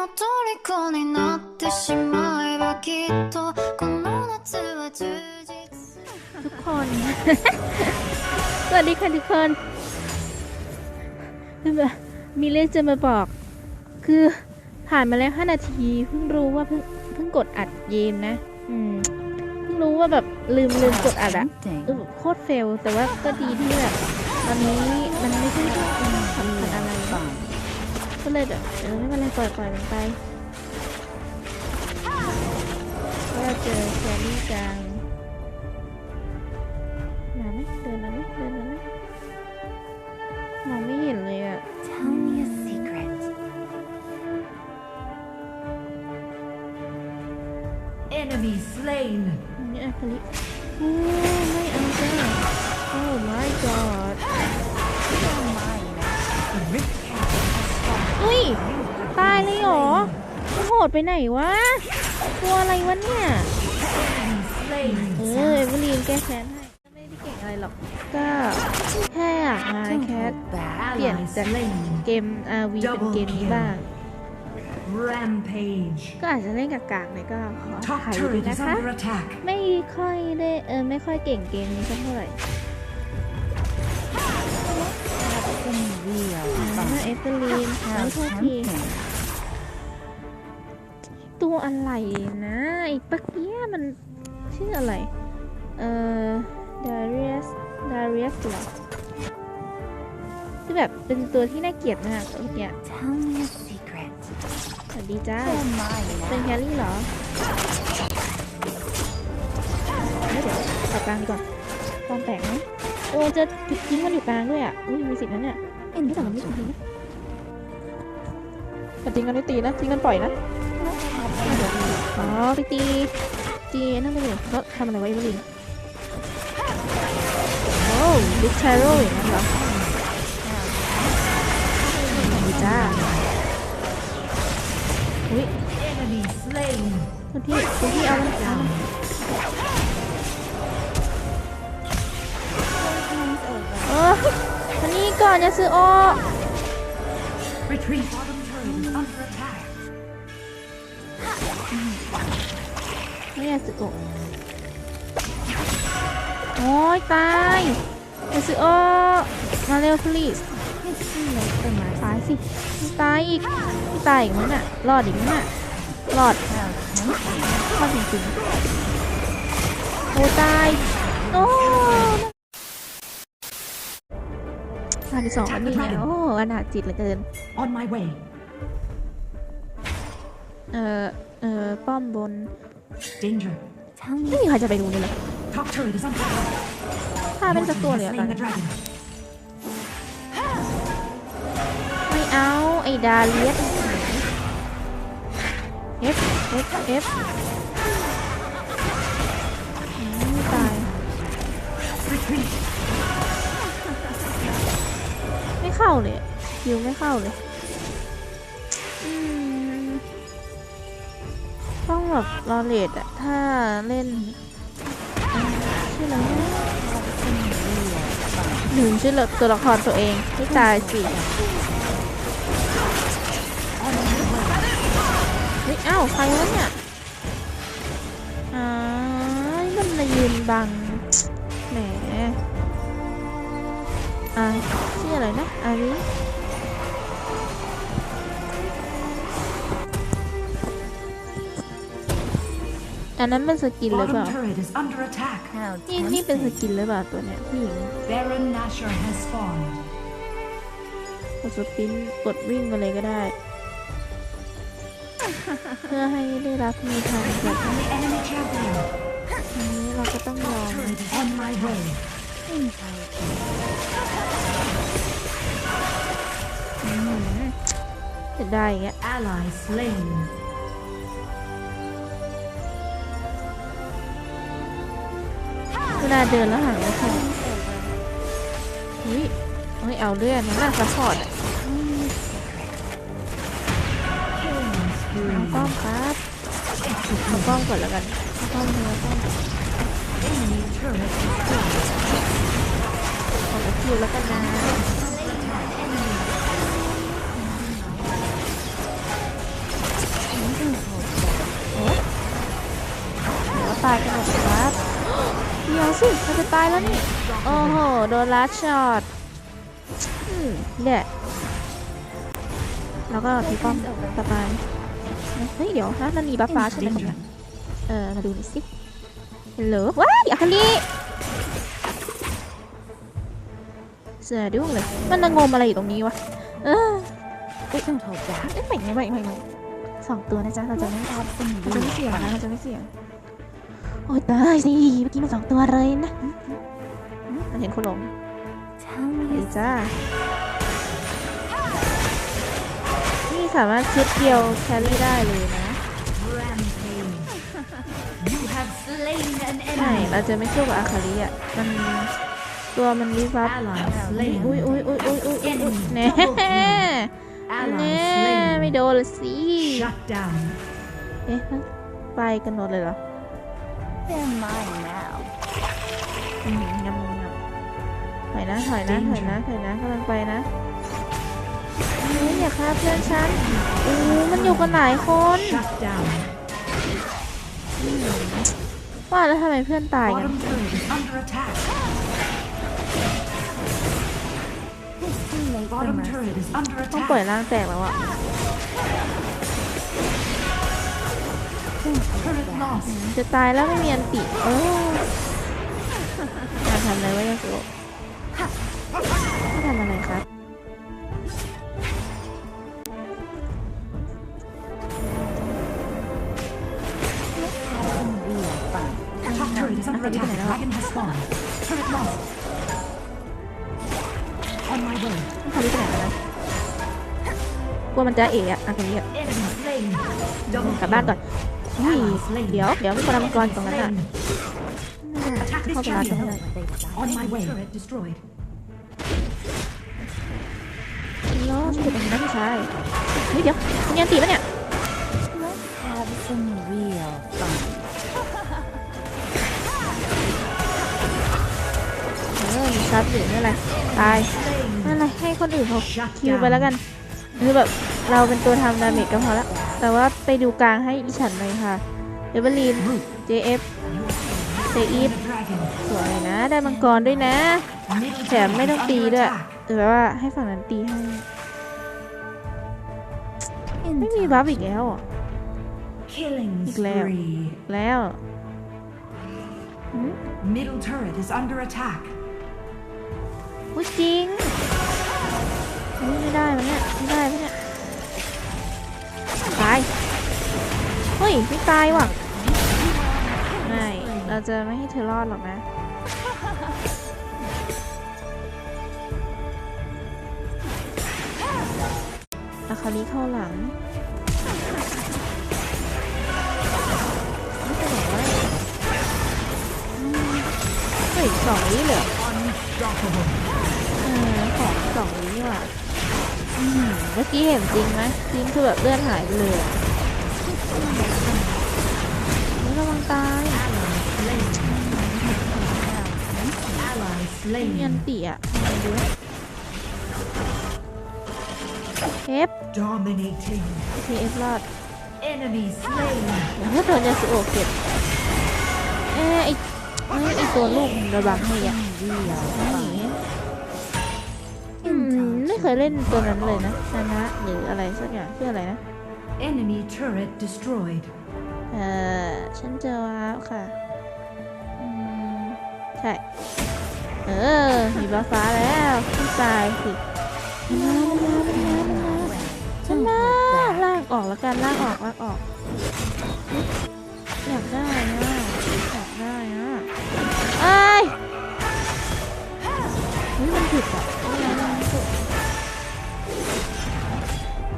の虜になってしまえばきっとこの夏は充実する ทุกคน สวัสดีค่ะทุกคนแบบมีเรื่องจะมาบอก คือผ่านมาแล้ว 5 นาที เพิ่งรู้ว่าเพิ่งเพิ่งกดอัดเกมนะ อืม เพิ่งรู้ว่าแบบลืมลืมกดอัดอะเออแบบโคตรเฟล แต่ว่าก็ดีที่แบบ ตอนนี้มันไม่ใช่เรื่องสำคัญอะไร ก็เลยแบบเออไม่เป็นไรปล่อยปล่อยมันไปเพราะเราเจอแครี่จังมาไหมเดินมาไหมเดินมาไหมมองไม่เห็นเลยอะ Tell me a secret นี่อะคลิโอ้ไม่เอาจ้าโอ้ my god ตายเลยเหรอมันโหดไปไหนวะ ตัวอะไรวะเนี่ย เออเอเวอรีนแก้แค้นให้ไม่ได้เก่งอะไรหรอก ก็แค่อยากมาแคสเปลี่ยนจากเกม RV เป็นเกมนี้บ้าง Rampage. ก็อาจจะเล่นกับกากๆหน่อยก็ขอ Top ถ่ายด้วย turret นะ is คะ under attack. ไม่ค่อยได้เออไม่ค่อยเก่งเกมนี้สักเท่าไหร่ ฟเฟอรีนไม่โทษทีตัวอะไรนะไอ้ปักเนี้ยมันชื่ออะไร เอ่อดาริสดาริสเหรอคือแบบเป็นตัวที่น่าเกลียดมากตัวเนี้ย Tell me a secret สวัสดีจ้า Oh my เป็นแครี่เหรอไม่เดี๋ยวกลับกลางดีกว่าความแปลกไหมโอ้จะทิ้งมันอยู่กลางด้วยอะ อุ้ยมีสิทธิ์นะเนี่ยไม่แต่มันไม่ทิ้งนะ แต่ทิ้งกันไม่ตีนะทิ้งกันปล่อยนะอ๋อไปตีตีนั่นไปเลยแล้วทำอะไรไว้บ้างลินโอ้ลิทเทอรัลอย่างนั้นเหรอดีจ้าอุ้ย Enemy slain. คุณพี่คุณพี่เอามันเอามันเออวันนี้ก่อนจะซื้อโอ ไม่อยากซื้อโอโอ้ยตายจะซื้อโอมาเร็ว please ตายสิไม่ตายอีกตายอีกมั้งน่ะรอดอีกมั้งน่ะรอดรอดจริงๆโอ้ตายโอ้ตายไปสองอันนี้เนี่ยโอ้อนาจิตเหลือเกิน On my way. เอ่อ เอ่อ ป้อมบน Danger. Tell ไม่ me มีใครจะไปดูเลยเหรอ Top turret is under attack. ฆ่าเป็นสักตัว Your เลย team อะ has ตอน slain นี้ the dragon. ไม่เอา ไอ้ดาเลียสเอฟเอฟเอฟตาย Retreat. ไม่เข้าเลยคิวไม่เข้าเลย แบบรอเลดอะถ้าเล่นอ่าชื่ออะไรนะลืมชื่อตัวละครตัวเองไม่ตายสิเฮ้ยอ้าวใครวะเนี่ยอ่ามันมายืนบังแหมอ่าชื่ออะไรนะอาริ อันนั้นเป็นสกินหรือเป Bottom ล่า turret is under attack. how นี่นี่เป็นส tempting กินหรือเปล่าตัวเนี้ยผู้หญิง Baron Nashor has spawned. กดสปินกดวิ่งมาเลยก็ได้ เพื่อให้ได้รับมีทางแบบ An enemy champion. นี้เราก็ต้องยอ Top ม turret is on my way. อืมจะได้อย่างเงี้ย Ally slain. เวลาเดินแล้วห่างไม่ค่อยเฮ้ยเฮ้ยเอาเลื่อนมันน่าซัพพอร์ตอะเอาป้อมครับเอาป้อมก่อนแล้วกันเอาป้อมเนื้อป้อม Enemy turret destroyed. เอาคิวแล้วกันนะายแล้วนี่ โอ้โห โดนลัดช็อตอืมเนี่ยแล้วก็พี่ป้อมต่อไปเฮ้ย เดี๋ยวฮะมันมีบัฟฟ้าใช่ไหมครับเนี่ยเออ มาดูหน่อยสิฮัลโหลว้ายอาคาลีเสือดุ้งเลย มันระงมอะไรอยู่ตรงนี้วะ เออเอ้ยเอ้ยไม่ไม่ไม่ไม่ไม่สองตัวนะจ๊ะ เราจะไม่เราจะไม่เสี่ยงนะ เราจะไม่เสี่ยง โอ้ยตายสิเมื่อกี้มันสองตัวเลยนะอืมอืมอืมมันเห็นคนหลงดีจ้า นี่สามารถชุดเดียวแครี่ได้เลยนะ Rampage. You have slain an ใช่ enemy. เราจะไม่สู้กับอาคาริอะ มันตัวมันวิบับ Ally อุ้ย slain. อุ้ยอุ้ยอุ้ยอุ้ยอุ้ยอุ้ยแน่ Ally แน่ slain. ไม่โดนเลยสิ Shut down. เอ๊ะ ไปกันหมดเลยเหรอ They're mine now อืมงำงำถอยนะถอยนะถอยนะถอยนะกำลังไปนะเฮ้ยอย่าฆ่าเพื่อนฉันอู้มันอยู่กันหลายคน Shut down. ว่าแล้วทำไมเพื่อนตายกัน Bottom turret is under attack. Bottom turret is under ต้องปล่อย attack. ร่างแตกแล้วอะ Turret lost. จะตายแล้วไม่มีอันติเออมาทำอะไรวะยาสุไม่ทำอะไรครับ Top turret is under attack. Dragon has spawned. Turret lost. On my way. ต้องทำที่ไหนแล้วนะกลัวมันจะเอะอะอันนี้อะกลับบ้านก่อน อุ้ยเดี๋ยวเดี๋ยวมีคนทำมังกรอยู่ตรงนั้นอะ Attack เข้า this ไปรับตรงนั้น champion. On my way. Turret destroyed. ล้อช่วยตรงนั้นพี่ชายเฮ้ยเดี๋ยวมีอันติปะเนี่ย Have some real fun เออมีซับอยู่ไม่เป็นไรตาย Slain. ไม่เป็นไรให้คนอื่นเขา Shut คิวไปแล้วกันคือแบบเราเป็นตัวทำดาเมจก็พอละ แต่ว่าไปดูกลางให้อีฉันเลยค่ะเดเวลีน Root. JF เซอีฟ The dragon. สวยนะ ได้มังกรด้วยนะ Middle แถม turret ไม่ต้อง is ตี under ด้วย attack. แต่ว่าให้ฝั่งนั้นตีให้ in ไม่มี time. บัฟอีกแล้วเหรอ Killing Glare. spree. แล้วหืม Middle turret is under attack. อุ๊ยจริงอุ๊ยไม่ได้มันเนี่ยไม่ได้ปะเนี่ย ตาย เฮ้ย ไม่ตายว่ะ ไม่ เราจะไม่ให้เธอรอดหรอกนะ อาคาริเข้าหลังไม่เป็นไรวะอืมเฮ้ยสองวิเหลือออของสองวิว่ะ เมื่อกี้เห็นจริงไหมจริงคือแบบเลือดหายไปเลยนี่ระวังตาย Ally มีอั slain. นติอะเอฟโอเคเอฟรอด Enemy slain. เดี๋ยวถ้าโดนยาสุโอเก็บเอ้ไอ้ไอตัวลูกระบังให้อะ เคยเล่นตัวนั้นเลยนะนานะหรืออะไรสักอย่างชื่ออะไรนะ Enemy turret destroyed. เออฉันเจอแล้วค่ะอืมใช่ เออมีบ้าฟ้าแล้วขึ้นตายสิมามามามามาฉันมาลากออกแล้วกันลากออกลากออก อยากได้นะอยากได้นะไอ้ยเฮ้ยมันผิดอะ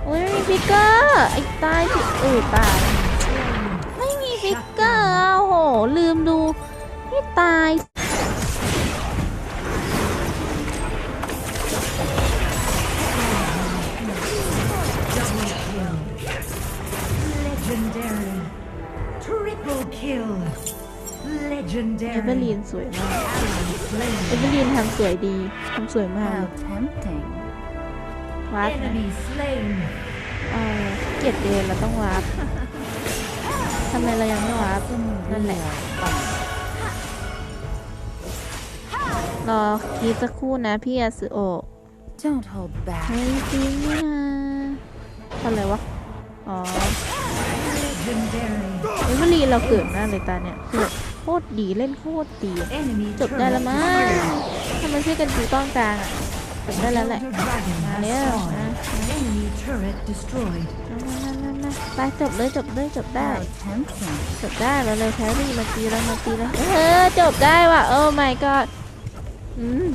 โอ้ยไม่มีฟิกเกอร์ไอ้ตายสิเออตายไม่มีฟิกเกอร์อะโอ้โหลืมดูไม่ตาย Legendary. Triple kill. เอเวอ Legendary. ลีนสวยมาก Ally slain. เอเวอลีนทำสวยดีทำสวยมาก How tempting วาร์ปนะ Enemy slain. เออเกลียดเดนเราต้องวาร์ปทำไมเรายังไม่วาร์ปนั่นแหละ fun รอคลิปสักครู่นะพี่อาซึโอะ Don't hold back. เฮ้ยจริงนี่นะอะไรวะ อ๋อ Legendary. เอเวอรีนเราเกิดมากเลยตาเนี่ยคือแบบโคตรดีเล่นโคตรดีอะ Enemy จบได้แล้ว turret มั้ง destroyed. ถ้ามันช่วยกันดูต้องกลางอะ จบได้แล้วแหละ Elder Dragon มา has เร็ว spawned. นะ Enemy turret destroyed. มามามามาไปจบเลยจบเลยจบได้ How tempting. จบได้มาเลยแพรรี่มาตีแล้วมาตีแล้วเออจบได้ว่ะโอ้ my god อืม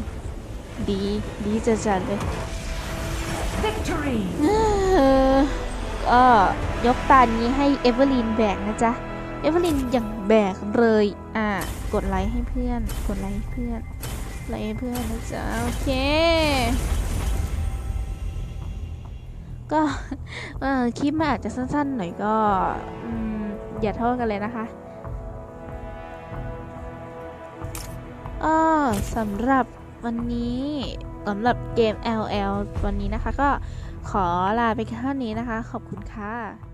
ดีดีจัดจัดๆเลย Victory. เออก็ยกตานี้ให้เอเวอร์ลีนแบกนะจ๊ะเอเวอร์ลีนอย่างแบกเลย อะ กดไลค์ให้เพื่อน กดไลค์ให้เพื่อน ไลค์ให้เพื่อนนะจ๊ะโอเค ก็เออคลิปมันอาจจะสั้นๆหน่อยก็อืมอย่าโทษกันเลยนะคะอ้อสำหรับวันนี้สำหรับเกม LL วันนี้นะคะ ก็ขอลาไปแค่เท่านี้นะคะ ขอบคุณค่ะ